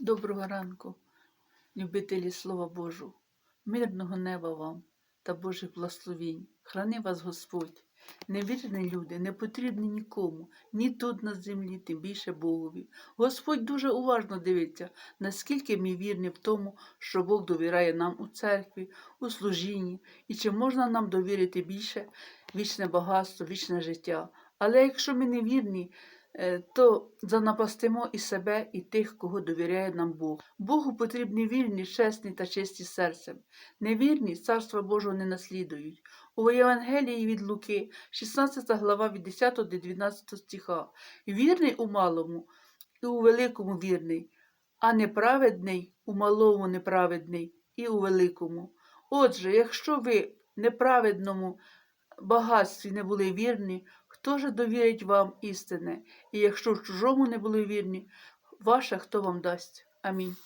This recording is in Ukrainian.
Доброго ранку, любителі Слова Божого, мирного неба вам та Божих благословінь. Храни вас Господь. Невірні люди не потрібні нікому, ні тут на землі, тим більше Богові. Господь дуже уважно дивиться, наскільки ми вірні в тому, що Бог довіряє нам у церкві, у служінні, і чи можна нам довірити більше вічне багатство, вічне життя. Але якщо ми не вірні, то занапастимо і себе, і тих, кого довіряє нам Бог. Богу потрібні вірні, чесні та чисті серцем. Невірні царства Божого не наслідують. У Євангелії від Луки, 16 глава від 10 до 12 стиха. Вірний у малому і у великому вірний, а неправедний у малому неправедний і у великому. Отже, якщо ви неправедному багатстві не були вірні, хто ж довірить вам істине? І якщо в чужому не були вірні, ваше хто вам дасть? Амінь.